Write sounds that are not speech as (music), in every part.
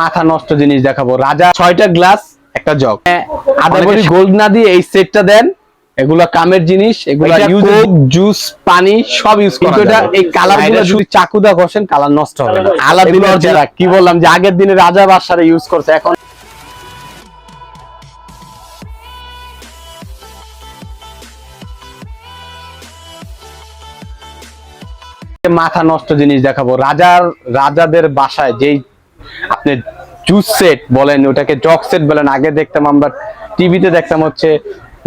মাথা নষ্ট জিনিস দেখাবো। রাজা ছয়টা গ্লাস একটা জগ। আদা বড়ি গোল্ড না দিয়ে এই সেটটা দেন। এগুলা কামের জিনিস এগুলা জুস পানি সব ইউজ এটা এই কালার ঘষেন নষ্ট হবে না। যারা কি বললাম যে আগের দিনে রাজা বাদশারা ইউজ করছে এখন মাথা নষ্ট জিনিস দেখাবো। রাজার রাজাদের বাসায় যেই আপনি জুস সেট বলেন ওটাকে জগ সেট বলেন আগে দেখতাম আমরা টিভিতে দেখতাম হচ্ছে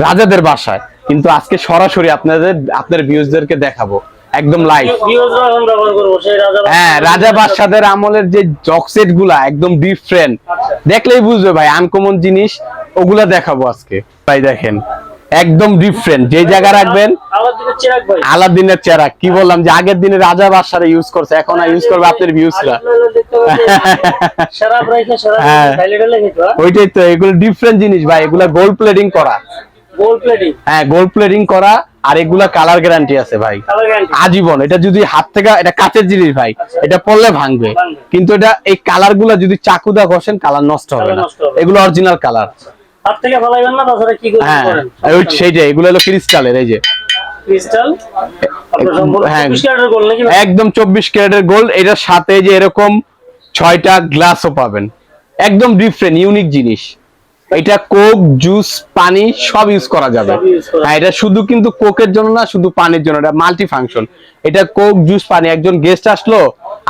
রাজাদের বাসায়। কিন্তু আজকে সরাসরি আপনাদের আপনার ভিউজদেরকে দেখাবো। একদম লাইভ হ্যাঁ রাজা বাদশাদের আমলের যে জগ সেটগুলা একদম ডিফারেন্ট দেখলেই বুঝবে ভাই আনকমন জিনিস ওগুলা দেখাবো আজকে। ভাই দেখেন একদম ডিফারেন্ট যে জায়গা রাখবেন আলাদিনের চেহারা কি বললাম যে আগের দিনে রাজা বাদশারা ইউজ করছে এখন আর ইউজ করবে আপনার ভিউজরা (laughs) শরাব রাইখে শরাব হ্যাঁ। খাইলে ডালে খেত ওইটাই তো এগুলো ডিফারেন্ট জিনিস ভাই এগুলা গোল্ড প্লেটিং করা। প্লেটিং হ্যাঁ গোল্ড প্লেটিং করা আর এগুলা কালার গ্যারান্টি আছে ভাই। আজীবন এটা যদি হাত থেকে এটা কাচের জিনিস ভাই এটা পড়লে ভাঙবে। কিন্তু এটা এই কালারগুলা যদি চাকুদা ঘষেন কালার নষ্ট হবে না। এগুলো অরিজিনাল কালার হাত থেকে ফালাইবেন না তাছাড়া কি হ্যাঁ করেন। ওই সেইটাই এগুলো হলো ক্রিস্টালের এই যে। ক্রিস্টাল হ্যাঁ। 24 ক্যারেটের গোল নাকি ভাই? একদম চব্বিশ ক্যারেটের গোল্ড এটার সাথে যে এরকম ছয়টা গ্লাসও পাবেন। একদম ডিফারেন্ট ইউনিক জিনিস। এটা কোক জুস পানি সব ইউজ করা যাবে। হ্যাঁ এটা শুধু কিন্তু কোকের জন্য না শুধু পানির জন্য এটা মাল্টি ফাংশন এটা কোক জুস পানি। একজন গেস্ট আসলো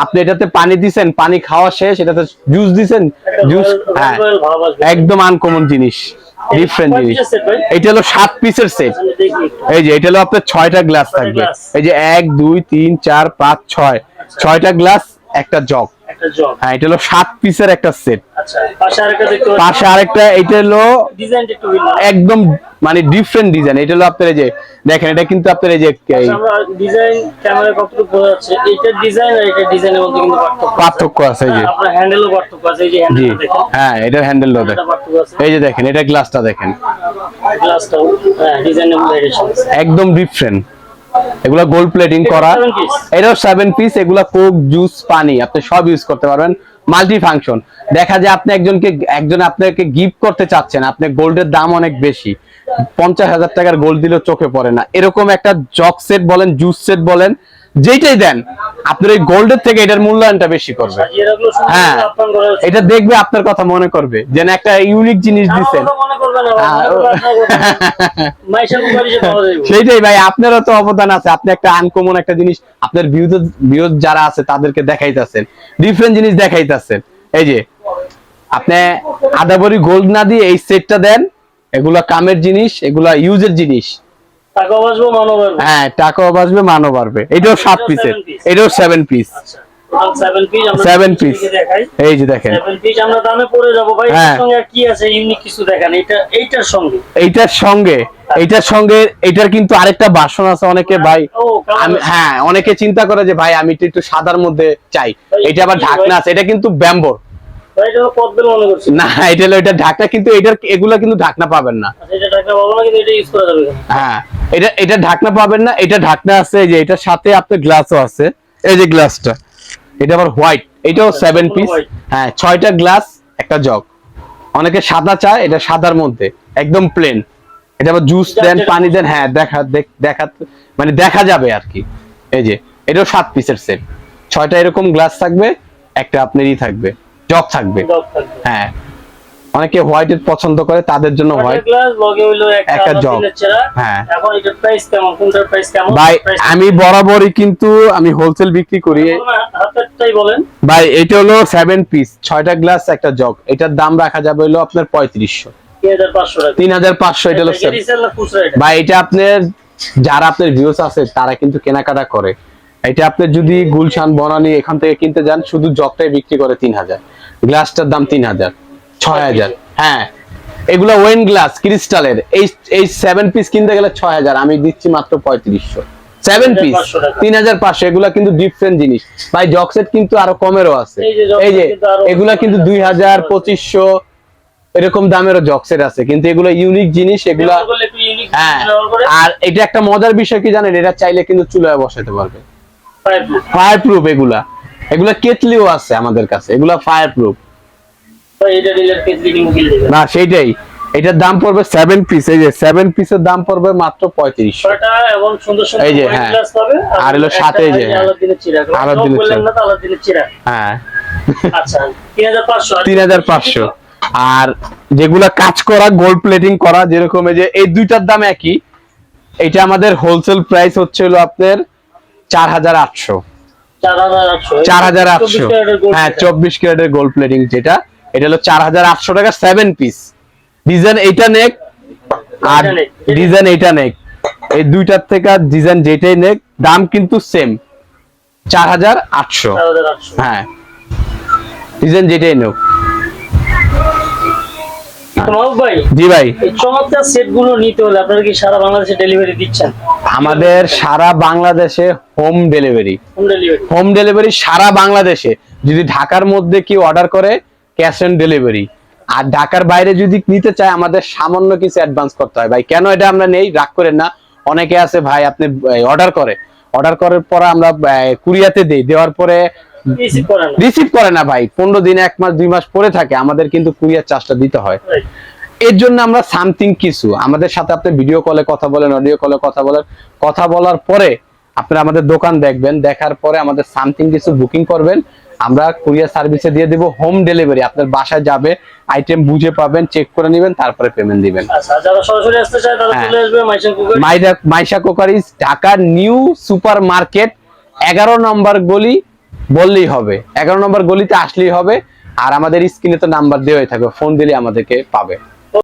আপনি এটাতে পানি দিছেন পানি খাওয়া শেষ এটাতে জুস দিছেন জুস হ্যাঁ। একদম আনকমন জিনিস ডিফারেন্ট জিনিস? এটা হলো সাত পিসের সেট। এই যে এটা হলো আপনার ছয়টা গ্লাস থাকবে। এই যে এক দুই তিন চার পাঁচ ছয়। ছয়টা গ্লাস একটা জগ হ্যাঁ এটা হলো সাত পিসের একটা সেট আচ্ছা পাশে আরেকটা এটা হলো একদম মানে ডিফারেন্ট ডিজাইন এটা হলো আপনার যে দেখেন এটা কিন্তু আপনার এই যে আচ্ছা, ডিজাইন ক্যামেরা কতটুকু বোঝা যাচ্ছে? এইটার ডিজাইন আর এইটার ডিজাইনের মধ্যে কিন্তু পার্থক্য আছে। এই যে। হ্যাঁ, আপনার হ্যান্ডেলও পার্থক্য আছে এই যে জি। দেখেন। হ্যাঁ এটার দেখেন। পার্থক্য এই যে দেখেন এটা গ্লাসটা দেখেন। গ্লাসটাও হ্যাঁ ডিজাইনের মধ্যে একদম ডিফারেন্ট এগুলা গোল্ড প্লেটিং করা। এরও এটাও সেভেন পিস এগুলা কোক জুস পানি। আপনি সব ইউজ করতে পারবেন। মাল্টি ফাংশন দেখা যায় আপনি একজনকে একজন আপনাকে গিফট করতে চাচ্ছেন আপনি গোল্ডের দাম অনেক বেশি। পঞ্চাশ হাজার টাকার গোল্ড দিলেও চোখে পড়ে না। এরকম একটা জক সেট বলেন জুস সেট বলেন যেইটাই দেন আপনার এই গোল্ডের থেকে এটার মূল্যায়নটা বেশি করবে। সুন্দর হ্যাঁ। এটা দেখবে আপনার কথা মনে করবে যেন একটা ইউনিক জিনিস দিচ্ছেন হ্যাঁ, যাবে (laughs) সেইটাই ভাই আপনারও তো অবদান আছে আপনি একটা আনকমন একটা জিনিস আপনার ভিউজ ভিউজ যারা আছে তাদেরকে দেখাইতেছেন ডিফারেন্ট জিনিস দেখাইতেছেন। এই যে আপনি আদাবরি গোল্ড না দিয়ে এই সেটটা দেন এগুলা কামের জিনিস এগুলা ইউজের জিনিস। হ্যাঁ টাকাও বাঁচবে মানও বাড়বে এটাও সাত পিসের এটাও সেভেন পিস আচ্ছা সেভেন পিস আমরা সেভেন কিছু পিস দিকে দেখাই। এই যে দেখেন। আমরা দামে পড়ে যাব। ভাই হ্যাঁ। এর সঙ্গে আর কি আছে? ইউনিক কিছু দেখান। এটা এইটার সঙ্গে। এইটার সঙ্গে এইটার সঙ্গে কিন্তু আরেকটা বাসন আছে অনেকে ভাই আমি হ্যাঁ অনেকে চিন্তা করে যে ভাই আমি একটু সাদার মধ্যে চাই। এটা আবার ঢাকনা আছে এটা কিন্তু ব্যাম্বোর। না এটা এটা ঢাকনা কিন্তু এটার এগুলা কিন্তু ঢাকনা পাবেন না। আচ্ছা। হ্যাঁ এটা এটা ঢাকনা পাবেন না এটা ঢাকনা আছে যে এটার সাথে আপনার গ্লাসও আছে। এই যে গ্লাসটা এটা আবার হোয়াইট এটাও সেভেন পিস হ্যাঁ ছয়টা গ্লাস একটা জগ অনেকে সাদা চায় এটা সাদার মধ্যে একদম প্লেন এটা আবার জুস দেন পানি দেন হ্যাঁ দেখা দেখ- দেখা মানে দেখা যাবে আর কি। এই যে এটাও সাত পিসের সেট ছয়টা এরকম গ্লাস থাকবে একটা আপনারই থাকবে। জগ থাকবে। হ্যাঁ। অনেকে হোয়াইটের পছন্দ করে তাদের জন্য হোয়াইট গ্লাস লগে হইল একটা চেরা। হ্যাঁ। এখন এটার প্রাইস কেমন? কোনটার প্রাইস কেমন? ভাই আমি বরাবরই কিন্তু আমি হোলসেল বিক্রি করি। হাতেরটাই বলেন। ভাই এটা হলো সেভেন পিস ছয়টা গ্লাস একটা জগ এটার দাম রাখা যাবে হলো আপনার পঁয়ত্রিশশো। তিন হাজার পাঁচশো টাকা। তিন হাজার পাঁচশো এটা হলো এটা এটা? ভাই এটা আপনার যারা আপনার ভিউস আছে তারা কিন্তু কেনাকাটা করে। এটা আপনি যদি গুলশান বনানি এখান থেকে কিনতে যান শুধু জগটাই বিক্রি করে তিন হাজার গ্লাসটার দাম তিন হাজার ছয় হাজার। হ্যাঁ এগুলা ওয়েন গ্লাস ক্রিস্টালের। এই এই সেভেন পিস কিনতে গেলে ছয় হাজার আমি দিচ্ছি মাত্র পঁয়ত্রিশশো। সেভেন পিস তিন হাজার পাঁচশো এগুলা কিন্তু ডিফারেন্ট জিনিস। ভাই জকসেট কিন্তু আরও কমেরও আছে। এই যে এগুলা কিন্তু দুই হাজার পঁচিশশো এরকম দামেরও জকসেট আছে। কিন্তু এগুলো ইউনিক জিনিস এগুলা হ্যাঁ আর এটা একটা মজার বিষয় কি জানেন? এটা চাইলে কিন্তু চুলায় বসাতে পারবে। ফায়ার প্রুফ এগুলা। এগুলা কেটলিও আছে আমাদের কাছে এগুলা ফায়ার প্রুফ না সেইটাই। এটার দাম পড়বে সেভেন পিস এই যে সেভেন পিসের দাম পড়বে মাত্র পঁয়ত্রিশ সুন্দর এই যে, হ্যাঁ। আর হলো সাথে যে, হ্যাঁ। বললেন চিরাগ। না তো আলাদিনের চিরাগ হ্যাঁ। আচ্ছা তিন হাজার পাঁচশো। তিন হাজার পাঁচশো। আর যেগুলা কাজ করা গোল্ড প্লেটিং করা যেরকম এই যে এই দুইটার দাম একই। এটা আমাদের হোলসেল প্রাইস হচ্ছে হলো আপনার চার হাজার আটশো। চার হাজার আটশো। হ্যাঁ চব্বিশ ক্যারেটের গোল্ড প্লেটিং যেটা এটা হলো চার হাজার আটশো টাকা সেভেন পিস ডিজাইন এইটা নেক আর ডিজাইন এইটা নেক। এই দুইটার থেকে ডিজাইন যেটাই নেক দাম কিন্তু সেম চার হাজার আটশো। হ্যাঁ। ডিজাইন যেটাই নেক। ভাই জি ভাই। চমৎকার সেট নিতে হলে আপনারা কি সারা বাংলাদেশে ডেলিভারি দিচ্ছেন? আমাদের সারা বাংলাদেশে home delivery home delivery home delivery সারা বাংলাদেশে। যদি ঢাকার মধ্যে কেউ অর্ডার করে ক্যাশ অন ডেলিভারি আর ঢাকার বাইরে যদি নিতে চায় আমাদের সামান্য কিছু অ্যাডভান্স করতে হয়। ভাই কেন এটা আমরা নেই? রাগ করেন না। অনেকে আছে ভাই আপনি অর্ডার করে। অর্ডার করার পরে আমরা কুরিয়াতে দেই। দেওয়ার পরে রিসিভ করে না। ভাই। পনেরো দিন এক মাস দুই মাস পরে থাকে। আমাদের কিন্তু কুরিয়ার চার্জটা দিতে হয়। এর জন্য আমরা সামথিং কিছু। আমাদের সাথে আপনি ভিডিও কলে কথা বলেন অডিও কলে কথা বলেন। কথা বলার পরে আপনারা আমাদের দোকান দেখবেন। দেখার পরে আমাদের সামথিং কিছু বুকিং করবেন। আমরা কুরিয়ার সার্ভিসে দিয়ে দেব হোম ডেলিভারি আপনার বাসায় যাবে আইটেম বুঝে পাবেন চেক করে নেবেন তারপরে পেমেন্ট দিবেন। আচ্ছা হ্যাঁ। মাইশা কোকারিজ ঢাকার নিউ সুপার মার্কেট এগারো নম্বর গলি বললেই হবে। এগারো নম্বর গলিতে আসলেই হবে। আর আমাদের স্ক্রিনে তো নাম্বার দেওয়াই থাকবে। ফোন দিলে আমাদেরকে পাবে।